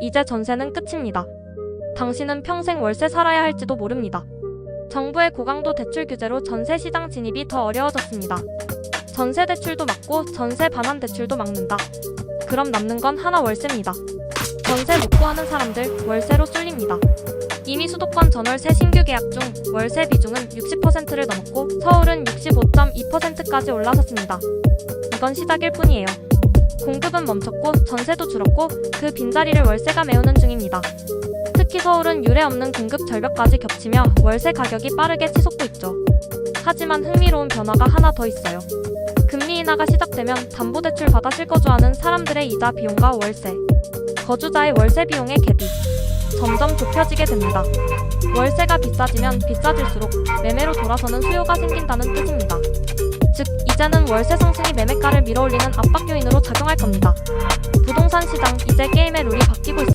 이제 전세는 끝입니다. 당신은 평생 월세 살아야 할지도 모릅니다. 정부의 고강도 대출 규제로 전세 시장 진입이 더 어려워졌습니다. 전세 대출도 막고 전세 반환 대출도 막는다. 그럼 남는 건 하나 월세입니다. 전세 못 구하는 사람들 월세로 쏠립니다. 이미 수도권 전월세 신규 계약 중 월세 비중은 60%를 넘었고 서울은 65.2%까지 올라섰습니다. 이건 시작일 뿐이에요. 공급은 멈췄고 전세도 줄었고 그 빈자리를 월세가 메우는 중입니다. 특히 서울은 유례 없는 공급 절벽까지 겹치며 월세 가격이 빠르게 치솟고 있죠. 하지만 흥미로운 변화가 하나 더 있어요. 금리 인하가 시작되면 담보대출 받아 실거주하는 사람들의 이자 비용과 월세, 거주자의 월세 비용의 갭이 점점 좁혀지게 됩니다. 월세가 비싸지면 비싸질수록 매매로 돌아서는 수요가 생긴다는 뜻입니다. 즉, 이제는 월세 상승이 매매가를 밀어올리는 압박 요인으로 작용할 겁니다. 부동산 시장 이제 게임의 룰이 바뀌고 있습니다.